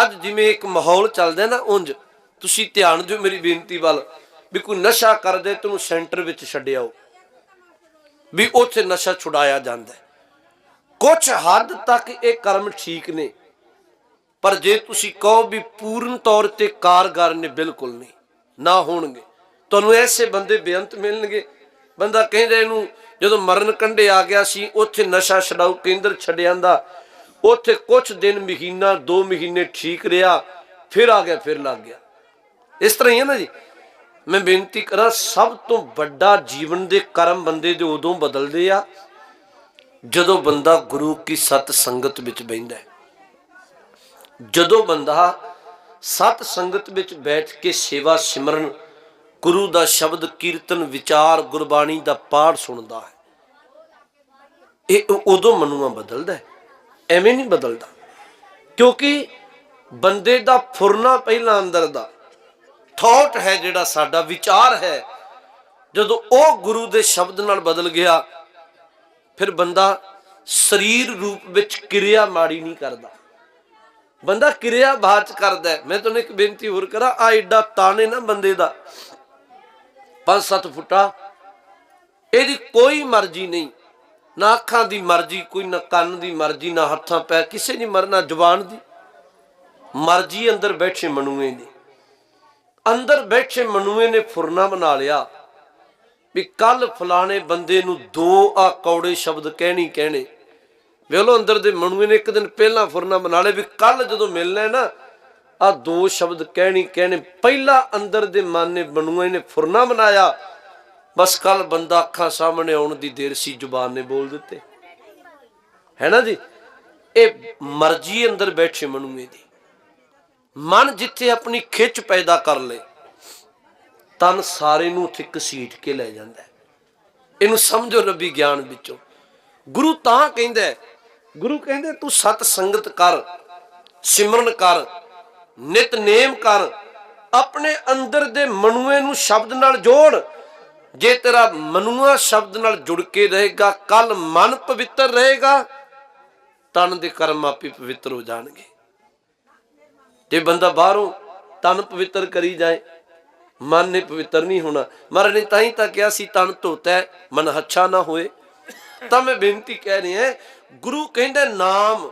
ਅੱਜ ਜਿਵੇਂ ਇੱਕ ਮਾਹੌਲ ਚੱਲਦਾ ਨਾ ਉਂਝ, ਤੁਸੀਂ ਧਿਆਨ ਦਿਓ ਮੇਰੀ ਬੇਨਤੀ ਵੱਲ, ਵੀ ਕੋਈ ਨਸ਼ਾ ਕਰਦੇ ਤੈਨੂੰ ਸੈਂਟਰ ਵਿੱਚ ਛੱਡਿਆਓ ਵੀ ਉੱਥੇ ਨਸ਼ਾ ਛੁਡਾਇਆ ਜਾਂਦਾ ਕੁਝ ਹੱਦ ਤੱਕ ਇਹ ਕਰਮ ਠੀਕ ਨੇ, ਪਰ ਜੇ ਤੁਸੀਂ ਕਹੋ ਵੀ ਪੂਰਨ ਤੌਰ ਤੇ ਕਾਰਗਰ ਨੇ, ਬਿਲਕੁਲ ਨਹੀਂ, ਨਾ ਹੋਣਗੇ। ਤੁਹਾਨੂੰ ਐਸੇ ਬੰਦੇ ਬੇਅੰਤ ਮਿਲਣਗੇ। ਬੰਦਾ ਕਹਿੰਦਾ ਇਹਨੂੰ ਜਦੋਂ ਮਰਨ ਕੰਢੇ ਆ ਗਿਆ ਸੀ, ਉੱਥੇ ਨਸ਼ਾ ਛਡਾਊ ਕੇਂਦਰ ਛੱਡਿਆਂਦਾ ਉੱਥੇ ਕੁਝ ਦਿਨ, ਮਹੀਨਾ 2 ਮਹੀਨੇ ਠੀਕ ਰਿਹਾ, ਫਿਰ ਆ ਗਿਆ, ਫਿਰ ਲੱਗ ਗਿਆ। ਇਸ ਤਰ੍ਹਾਂ ਹੀ ਹੈ ਨਾ ਜੀ। ਮੈਂ ਬੇਨਤੀ ਕਰਾਂ, ਸਭ ਤੋਂ ਵੱਡਾ ਜੀਵਨ ਦੇ ਕਰਮ ਬੰਦੇ ਦੇ ਉਦੋਂ ਬਦਲਦੇ ਆ, ਜਦੋਂ ਬੰਦਾ ਗੁਰੂ ਕੀ ਸਤ ਸੰਗਤ ਵਿੱਚ ਬਹਿੰਦਾ ਜਦੋਂ ਬੰਦਾ ਸਤ ਸੰਗਤ ਵਿੱਚ ਬੈਠ ਕੇ ਸੇਵਾ ਸਿਮਰਨ, ਗੁਰੂ ਦਾ ਸ਼ਬਦ ਕੀਰਤਨ, ਵਿਚਾਰ, ਗੁਰਬਾਣੀ ਦਾ ਪਾਠ ਸੁਣਦਾ ਹੈ, ਇਹ ਉਦੋਂ ਮਨੁਆ ਬਦਲਦਾ ਹੈ। ਐਵੇਂ ਨਹੀਂ ਬਦਲਦਾ। ਕਿਉਂਕਿ ਬੰਦੇ ਦਾ ਫੁਰਨਾ ਪਹਿਲਾਂ ਅੰਦਰ ਦਾ ਥਾਟ ਹੈ ਜਿਹੜਾ ਸਾਡਾ, ਵਿਚਾਰ ਹੈ। ਜਦੋਂ ਉਹ ਗੁਰੂ ਦੇ ਸ਼ਬਦ ਨਾਲ ਬਦਲ ਗਿਆ, ਫਿਰ ਬੰਦਾ ਸਰੀਰ ਰੂਪ ਵਿੱਚ ਕਿਰਿਆ ਮਾੜੀ ਨਹੀਂ ਕਰਦਾ। ਬੰਦਾ ਕਿਰਿਆ ਬਾਹਰ ਚ ਕਰਦਾ ਮੈਂ ਤੁਹਾਨੂੰ ਇੱਕ ਬੇਨਤੀ ਹੋਰ ਕਰਾਂ ਆ ਐਡਾ ਤਾਣੇ ਨਾ ਬੰਦੇ ਦਾ। 5-7 ਫੁੱਟਾ, ਇਹਦੀ ਕੋਈ ਮਰਜ਼ੀ ਨਹੀਂ। ਨਾ ਅੱਖਾਂ ਦੀ ਮਰਜ਼ੀ, ਕੋਈ ਨਾ ਕੰਨ ਦੀ ਮਰਜ਼ੀ, ਨਾ ਹੱਥਾਂ ਪੈ ਕਿਸੇ ਦੀ ਮਰਨਾ ਜ਼ੁਬਾਨ ਦੀ। ਮਰਜ਼ੀ ਅੰਦਰ ਬੈਠੇ ਮਨੂਏ ਦੀ ਅੰਦਰ ਬੈਠੇ ਮਨੂਏ ਨੇ ਫੁਰਨਾ ਬਣਾ ਲਿਆ ਵੀ ਕੱਲ ਫਲਾਣੇ ਬੰਦੇ ਨੂੰ ਦੋ ਆ ਕੌੜੇ ਸ਼ਬਦ ਕਹਿਣੀ ਕਹਿਣੇ। ਵੇਲੋ ਅੰਦਰ ਦੇ ਮਨੂਏ ਨੇ ਇੱਕ ਦਿਨ ਪਹਿਲਾਂ ਫੁਰਨਾ ਬਣਾ ਲਿਆ ਵੀ ਕੱਲ ਜਦੋਂ ਮਿਲਣਾ ਨਾ, ਆ ਦੋ ਸ਼ਬਦ ਕਹਿਣੀ ਕਹਿਣੇ। ਪਹਿਲਾ ਅੰਦਰ ਦੇ ਮਨ ਨੇ ਮਨੂਏ ਨੇ ਫੁਰਨਾ ਬਣਾਇਆ। ਬਸ ਕੱਲ ਬੰਦਾ ਅੱਖਾਂ ਸਾਹਮਣੇ ਆਉਣ ਦੀ ਦੇਰ ਸੀ, ਜ਼ੁਬਾਨ ਨੇ ਬੋਲ ਦਿੱਤੇ। ਹੈ ਨਾ ਜੀ? ਇਹ ਮਰਜ਼ੀ ਅੰਦਰ ਬੈਠੇ ਮਨੂਏ ਦੀ। ਮਨ ਜਿੱਥੇ ਆਪਣੀ ਖਿੱਚ ਪੈਦਾ ਕਰ ਲੇ, ਤਨ ਸਾਰੇ ਨੂੰ ਉੱਥੇ ਘਸੀਟ ਕੇ ਲੈ ਜਾਂਦਾ ਇਹਨੂੰ ਸਮਝੋ ਰੱਬੀ ਗਿਆਨ ਵਿੱਚੋਂ। ਗੁਰੂ ਤਾਂ ਕਹਿੰਦਾ ਗੁਰੂ ਕਹਿੰਦੇ ਤੂੰ ਸਤ ਸੰਗਤ ਕਰ, ਸਿਮਰਨ ਕਰ, ਨਿਤਨੇਮ ਕਰ, ਆਪਣੇ ਅੰਦਰ ਦੇ ਮਨੂਏ ਨੂੰ ਸ਼ਬਦ ਨਾਲ ਜੋੜ ਜੇ ਤੇਰਾ ਮਨੂਆ ਸ਼ਬਦ ਨਾਲ ਜੁੜ ਕੇ ਰਹੇਗਾ ਕੱਲ ਮਨ ਪਵਿੱਤਰ ਰਹੇਗਾ ਤਨ ਦੇ ਕਰਮ ਆਪੇ ਪਵਿੱਤਰ ਹੋ ਜਾਣਗੇ। ਜੇ ਬੰਦਾ ਬਾਹਰੋਂ ਤਨ ਪਵਿੱਤਰ ਕਰੀ ਜਾਏ ਮਨ ਨੇ ਪਵਿੱਤਰ ਨਹੀਂ ਹੋਣਾ। ਮਹਾਰਾਜ ਨੇ ਤਾਂ ਹੀ ਤਾਂ ਕਿਹਾ ਸੀ ਤਨ ਧੋਤਾ ਹੈ, ਮਨ ਹੱਛਾ ਨਾ ਹੋਏ। ਤਾਂ ਮੈਂ ਬੇਨਤੀ ਕਹਿ ਰਿਹਾ ਗੁਰੂ ਕਹਿੰਦਾ ਨਾਮ